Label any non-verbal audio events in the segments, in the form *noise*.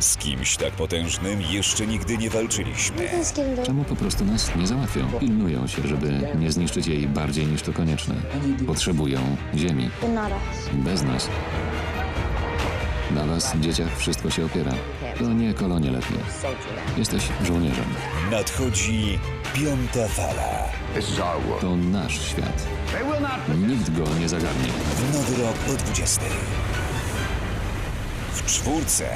Z kimś tak potężnym jeszcze nigdy nie walczyliśmy. Czemu po prostu nas nie załatwią? Pilnują się, żeby nie zniszczyć jej bardziej niż to konieczne. Potrzebują ziemi. Bez nas. Na was, dzieciach, wszystko się opiera. To nie kolonie letnie. Jesteś żołnierzem. Nadchodzi piąta fala. To nasz świat. Nikt go nie zagarnie. W nowy rok o 20. W czwórce.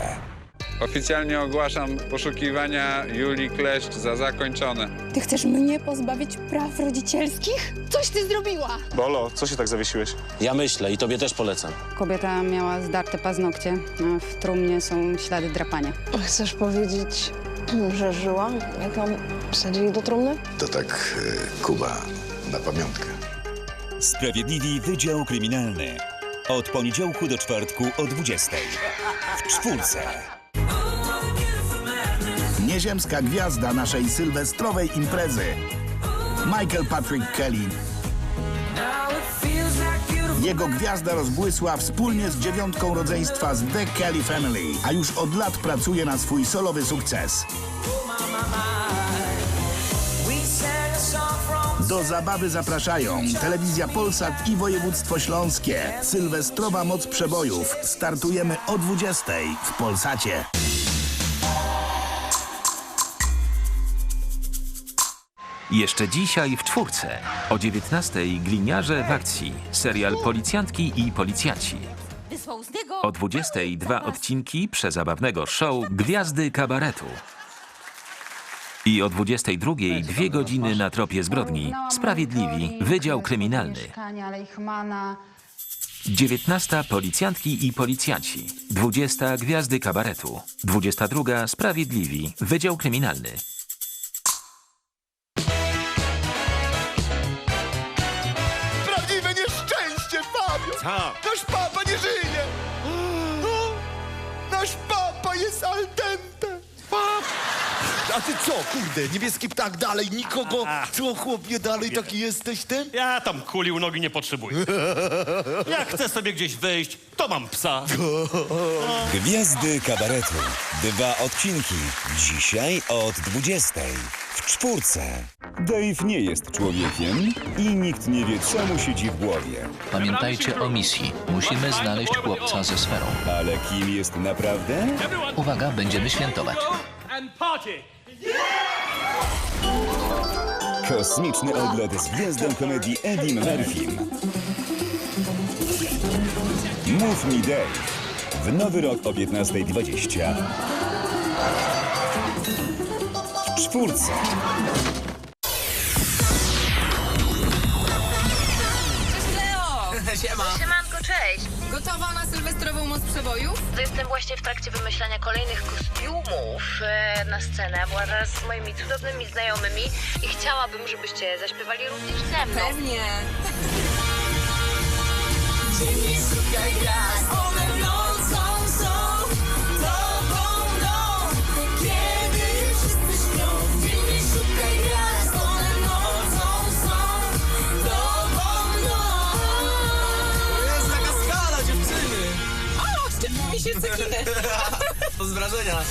Oficjalnie ogłaszam poszukiwania Julii Kleszcz za zakończone. Ty chcesz mnie pozbawić praw rodzicielskich? Coś ty zrobiła! Bolo, co się tak zawiesiłeś? Ja myślę i tobie też polecam. Kobieta miała zdarte paznokcie, a w trumnie są ślady drapania. Chcesz powiedzieć, że żyła, jak ją wsadzili do trumny? To tak e, Kuba na pamiątkę. Sprawiedliwi Wydział Kryminalny. Od poniedziałku do czwartku o 20. W czwórce. Nieziemska gwiazda naszej sylwestrowej imprezy. Michael Patrick Kelly. Jego gwiazda rozbłysła wspólnie z dziewiątką rodzeństwa z The Kelly Family, a już od lat pracuje na swój solowy sukces. Do zabawy zapraszają Telewizja Polsat i Województwo Śląskie. Sylwestrowa moc przebojów. Startujemy o 20 w Polsacie. Jeszcze dzisiaj w czwórce. O 19.00 Gliniarze w akcji. Serial Policjantki i Policjanci. O 20.00 dwa odcinki przezabawnego show Gwiazdy Kabaretu. I o 22.00 dwie godziny na tropie zbrodni. Sprawiedliwi. Wydział Kryminalny. Leichmana. 19 Policjantki i Policjanci. 20 Gwiazdy Kabaretu. 22 Sprawiedliwi. Wydział Kryminalny. Co? Nasz papa nie żyje! Nasz papa jest al dente! A ty co, kurde, niebieski ptak dalej, nikogo, co chłopie, dalej taki jesteś ten? Ja tam kuli u nogi nie potrzebuję. *laughs* Jak chcę sobie gdzieś wyjść, to mam psa. *laughs* Gwiazdy Kabaretu. Dwa odcinki. Dzisiaj od 20. W czwórce. Dave nie jest człowiekiem i nikt nie wie, co mu siedzi w głowie. Pamiętajcie o misji. Musimy znaleźć chłopca ze sferą. Ale kim jest naprawdę? Uwaga, będziemy świętować. Kosmiczny odlot z gwiazdą komedii Eddie Murphym. Mów mi Dave. W nowy rok o 15.20. W czwórce. Moc przebojów? Jestem właśnie w trakcie wymyślania kolejnych kostiumów e, na scenę. Teraz z moimi cudownymi znajomymi i chciałabym, żebyście zaśpiewali również ze mną. Pewnie. Jest To z wrażenia.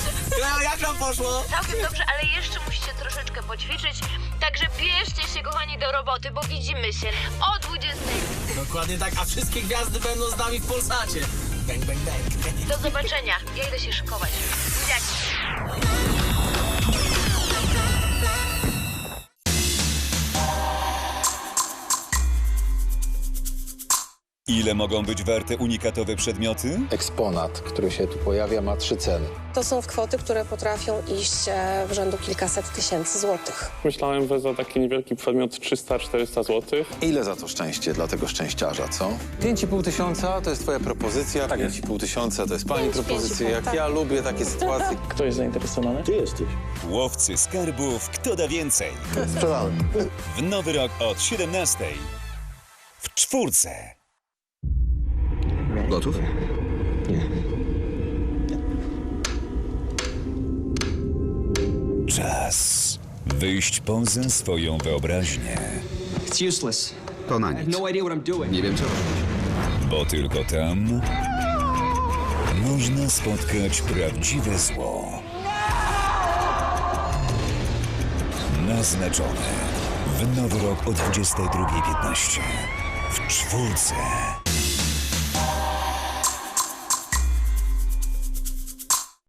Jak nam poszło? Całkiem dobrze, ale jeszcze musicie troszeczkę poćwiczyć. Także bierzcie się, kochani, do roboty, bo widzimy się o 20. Dokładnie tak, a wszystkie gwiazdy będą z nami w Polsacie. Bang, bang, bang. Do zobaczenia. Ja idę się szykować. Buziaki. Ile mogą być warte unikatowe przedmioty? Eksponat, który się tu pojawia, ma trzy ceny. To są kwoty, które potrafią iść e, w rzędu kilkaset tysięcy złotych. Myślałem, że za taki niewielki przedmiot 300-400 zł. Ile za to szczęście dla tego szczęściarza, co? 5,5 tysiąca to jest twoja propozycja. Tak 5,5 tysiąca to jest pani Pięć, propozycja. pięć i Jak pół, ja lubię takie sytuacje. *laughs* Kto jest zainteresowany? Ty jesteś. Łowcy skarbów, kto da więcej? Sprzedałem. W nowy rok od 17. W czwórce. Gotów? Czas wyjść poza swoją wyobraźnię, It's useless. To na nic. idea what I'm doing. Nie wiem co robić. bo tylko tam można spotkać prawdziwe zło. Naznaczone w nowy rok o 22.15 w czwórce.